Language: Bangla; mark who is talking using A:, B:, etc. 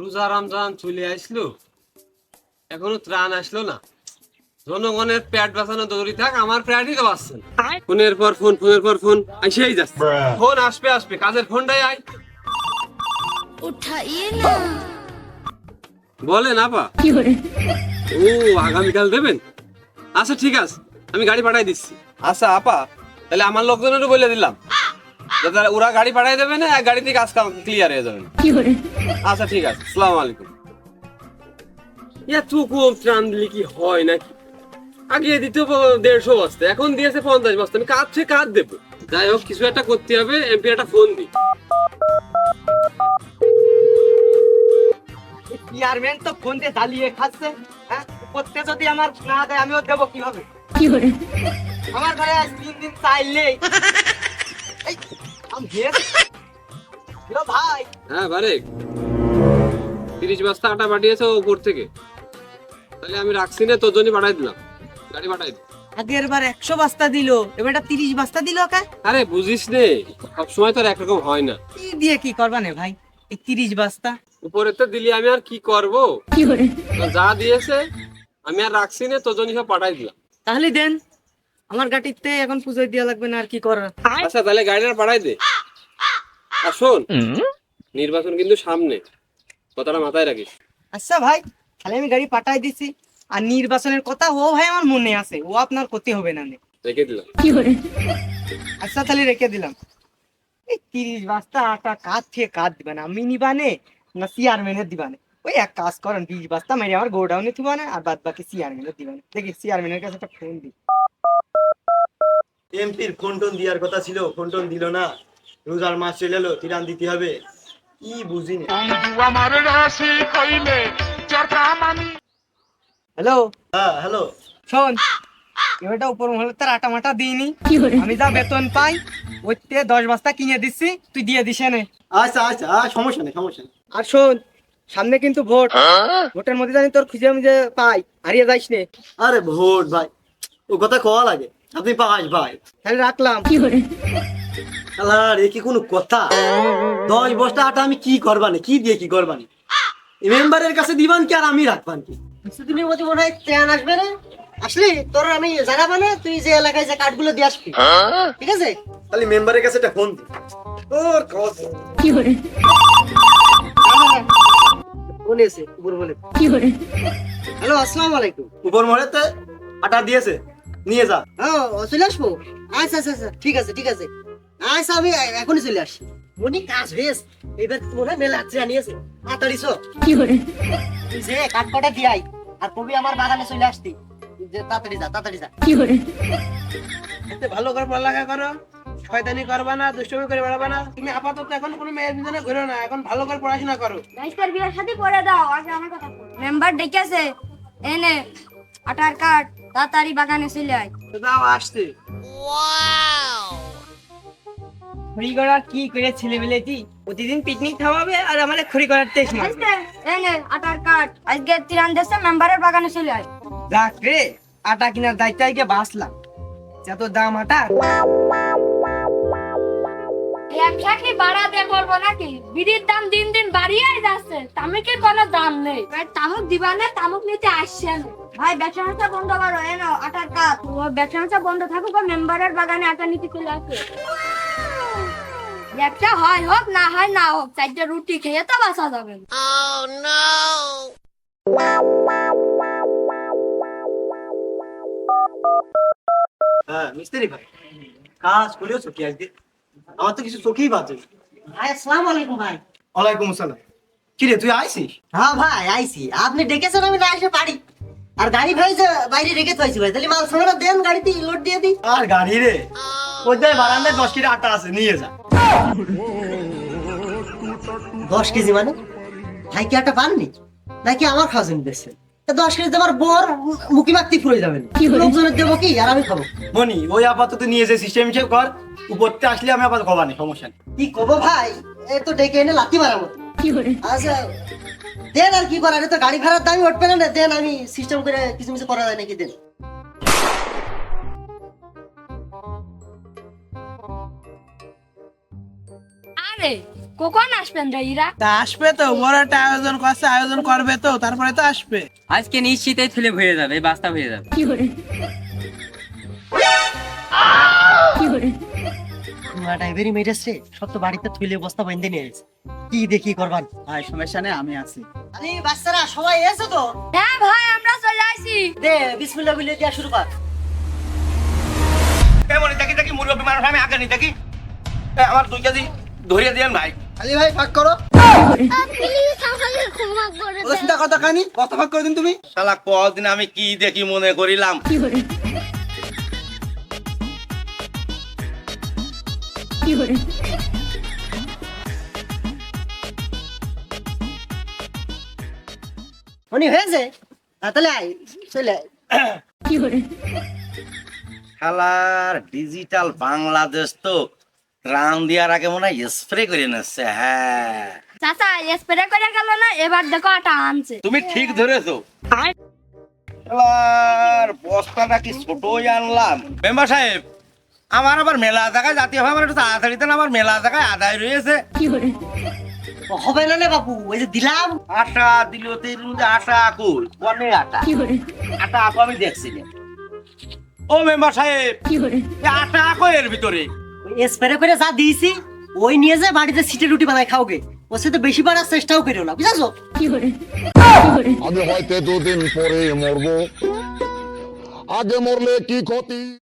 A: রোজা রমজান চলে আসলো। এখনও ত্রাণ আসলো না। জনগণের প্যাট বাঁচানো দৌড়ি থাক আমার প্যাটই তো বাঁচছে ফোনের পর ফোন ফোনের পর ফোন আসেই যাচ্ছে। ফোন আসবে আসবে কাজের ফোনটাই আয়।
B: উঠাই না।
A: বলেন আপা। ও আগামীকাল দেবেন? আচ্ছা ঠিক আছে আমি গাড়ি পাঠাই দিচ্ছি। আচ্ছা আপা তাহলে আমার লোকজনেরও বলে দিলাম। যাতে ওরা গাড়ি পাঠাই দেবে না? এক গাড়িতে কাজ ক্লিয়ার হয়ে যাবে। আচ্ছা ঠিক আছে। সালাম আলাইকুম। এত কম ত্রাণ দিলে কি হয় নাকি? আগে দিত দেড়শো বস্তা এখন দিয়েছে পঞ্চাশ বস্তা। আমি কাজ থেকে কাজ দেবো। যাই হোক কিছু একটা করতে হবে এমপি একটা ফোন দিই
C: চেয়ারম্যান তো ফোন দিয়ে জ্বালিয়ে খাচ্ছে হ্যাঁ? করতে যদি আমার না দেয় আমিও দেবো কীভাবে? আমার ঘরে আজ তিন দিন চাইলেই ভাই।
A: হ্যাঁ বারেক। তিরিশ বস্তা আটা পাঠিয়েছে ও উপর থেকে। তাহলে আমি রাখছি না তোর জন্য পাঠাই দিলাম। গাড়ি পাঠাই দিই
C: আগের বার একশো বস্তা দিল এবার এটা তিরিশ বস্তা দিল কা
A: আরে বুঝিস নে সবসময় তো আর একরকম হয় না।
C: কি দিয়ে কি করবা নে ভাই? এই তিরিশ বস্তা।
A: উপরে তো দিলি আমি আর কি করব? যা দিয়েছে আমি আর রাখছি না তোর জন্য সব পাঠাই দিলাম।
C: তাহলে দেন। আমার গাড়িতে এখন পুজো দেওয়া লাগবে না আর কি করার?
A: আচ্ছা তাহলে গাড়িটা পাঠাই দে। আর শোন নির্বাচন কিন্তু সামনে। কথাটা মাথায় রাখিস।
C: আচ্ছা ভাই তাহলে আমি গাড়ি পাঠাই দিছি। আর নির্বাচনের কথা ও ভাই আমার মনে আছে। ও আপনার ক্ষতি হবে না
A: রেখে দিলাম।
C: আচ্ছা তাহলে রেখে দিলাম। এই তিরিশ বস্তা আটা কাজ থেকে কাজ দিবে না? আমি নিবানে না চেয়ারম্যানের দিবানে ওই এক কাজ করেন বিশ বস্তা মেরে আমার গোডাউনে দিবানে আর বাদ বাকি চেয়ারম্যানের দিবানে দেখি চেয়ারম্যানের কাছে একটা ফোন দিই।
D: এমপির ফোন টোন দেওয়ার কথা ছিল ফোন টোন দিল না। রোজার মাস চলে এলো তিরান দিতে হবে। কি বুঝিনি?
C: হ্যালো?
D: হ্যাঁ হ্যালো।
C: শোন এবারটা উপর মহলে তার আটা মাটা দিইনি। আমি যা বেতন পাই ওইতে দশ বস্তা কিনে দিচ্ছি তুই দিয়ে দিস নে
D: আচ্ছা আচ্ছা সমস্যা নেই সমস্যা নেই।
C: আর শোন সামনে কিন্তু ভোট। ভোটের মধ্যে জানি তোর খুঁজে মুজে পাই হারিয়ে যাইস নে।
D: আরে ভোট ভাই। ও কথা কওয়া লাগে। আপনি পাস ভাই।
C: তাহলে রাখলাম।
D: আল্লাহ এ কি কোনো কথা? দশ বস্তা আটা আমি কি করবানি? কি দিয়ে কি করবানি? মেম্বারের কাছে দিবান কি আর আমি রাখবান কি?
C: কিছুদিনের মধ্যে মনে হয় ট্রেন আসবে না আসলি তোর আমি জানাব না তুই যে এলাকায় যে কার্ডগুলো দিয়ে আসবি। ঠিক আছে?
D: তাহলে মেম্বারের কাছে একটা ফোন দি। ওর কথা
C: ফোন এসে উপর বলে। হ্যালো আসসালামু আলাইকুম।
D: উপর মহলেতে আটা দিয়েছে। নিয়ে যা।
C: হ্যাঁ চলে আসব? আচ্ছা আচ্ছা আচ্ছা ঠিক আছে ঠিক আছে। আচ্ছা আমি এখনই চলে আসছি মনি কাজ বেশ। এবার মনে হয় মেলা আনিয়েছে তাড়াতাড়ি সো তুই যে কাঠ কটা দিয়াই আর কবি আমার বাগানে চলে আসতি। যে তাড়াতাড়ি যা তাড়াতাড়ি যা।
E: এতে ভালো করে পড়ালেখা করো। শয়তানি করবা না দুষ্টমি করে বেড়াবা না। তুমি আপাতত এখন কোনো মেয়ের পিছনে ঘুরো না। এখন ভালো করে পড়াশোনা করো।
B: গাইসটার বিয়ার সাথে করে দাও আগে আমার কথা মেম্বার ডেকেছে। এনে আটার কার্ড তাড়াতাড়ি বাগানে চলে আয়।
E: দাও আসছে।
C: খড়ি করার কি করে ছেলে মেলেছি প্রতিদিন পিকনিক খাওয়াবে আর আমার খড়ি করার টেস্ট মারবে।
B: এনে আটার কার্ড আজকে তিরান দেশে মেম্বারের বাগানে চলে আয়।
C: যাক রে আটা কিনার দায়িত্ব আজকে বাঁচলাম। যত দাম আটা
B: ব্যবসা কি বাড়াতে করব নাকি? বিড়ির দাম দিন দিন বাড়িয়ে যাচ্ছে। তামুকের কোনো দাম নেই। তামুক দিবা না তামুক নিতে আসছে না ভাই ব্যবসা ব্যবসা বন্ধ করো এনো আটার কাপ। ও ব্যবসা ব্যবসা বন্ধ থাকুক ও মেম্বারের বাগানে আটা নিতে চলে আসে। ব্যবসা হয় হোক না হয় না হোক চারটে রুটি খেয়ে তো বাসা যাবে। না।
D: হ্যাঁ মিস্ত্রি ভাই কাজ করেছ কি আজকে? আমার তো কিছু চোখেই বাজে।
C: ভাই আসসালামু আলাইকুম ভাই।
D: ওয়ালাইকুম আসসালাম। কি রে তুই আইসিস?
C: হ্যাঁ ভাই আইছি আপনি ডেকেছেন আমি না এসে পারি। আর গাড়ি ভাই যে বাইরে রেখে তো আইছি ভাই তাহলে মাল সামানা দেন গাড়িতে লোড দিয়ে দিই।
D: আর গাড়ি রে ওই যে বারান্দায় দশ কিলো আটা আছে নিয়ে যা।
C: দশ কেজি মানে? ভাই কি একটা পাননি? নাকি আমার খাওয়া জন্য দশ কেজি তোমার বর মুখি মাখতে ফুরে যাবেন লোকজনের দেবো কি? আর আমি খাব।
D: মনি ওই আপাতত নিয়ে যে সিস্টেম হিসেবে কর উপরতে আসলে আমি আবার কবানি সমস্যা নেই।
C: কি কবো ভাই? এ তো ডেকে এনে লাথি মারার মতো। আচ্ছা দেন আর কি করার? তো গাড়ি ভাড়ার দামই উঠবে না দেন আমি সিস্টেম করে কিছু কিছু করা যায় নাকি দেন।
B: আরে কখন আসবেন রে ইরা?
E: তা আসবে তো বড় একটা আয়োজন করছে আয়োজন করবে তো তারপরে তো আসবে।
F: আজকে নিশ্চিতই থুলে হয়ে যাবে বাস্তা হয়ে যাবে।
C: মাটা এবারই মেরেছে সব তো বাড়িতে থইলে বস্তা বাইন্দে নিয়ে গেছে। কি দেখি করবান
D: ভাই সমস্যা নেই আমি আছি।
C: আরে বাচ্চারা সবাই এসে তো।
B: হ্যাঁ ভাই আমরা চলে আসি।
C: দে বিসমিল্লাহ বলে দিয়া শুরু কর।
G: কেমন দেখি দেখি মুরব্বী মানুষ আমি আগে নি দেখি। আমার দুই কেজি ধরিয়ে দিয়েন ভাই।
D: আলি ভাই ভাগ করো। ওদের চিন্তা কথা খানি কত ভাগ করে দিন তুমি।
G: শালা কদিন আমি কি দেখি মনে করিলাম?
C: হয়েছে? হ্যাঁ, তাহলে আয়। চলে
G: শালার ডিজিটাল বাংলাদেশ তো রান দেওয়ার আগে মনে হয় স্প্রে করে নিচ্ছে হ্যাঁ।
B: চাচা স্প্রে করে গেল না এবার দেখো আটা আনছে।
G: তুমি ঠিক ধরেছো। শালার বস্তাটা কি ছোটই আনলাম। মেম্বার সাহেব আমার আবার মেলা জায়গায় জাতীয় ভাবে একটু তাড়াতাড়ি দেন আমার মেলা জায়গায় আদায় রয়েছে।
C: হবে না রে বাবু ওই যে দিলাম।
G: আটা দিল তো এর মধ্যে আটা আকুল কনে আটা। আটা আকু আমি দেখছি ও মেম্বার সাহেব আটা আকু এর ভিতরে?
C: স্প্রে করে যা দিয়েছি ওই নিয়ে যে বাড়িতে সিটে রুটি বানায় খাওগে ওর সাথে বেশি বাড়ার চেষ্টাও করো না বুঝেছ?
H: আমি হয়তো দুদিন পরে মরবো। আগে মরলে কি ক্ষতি?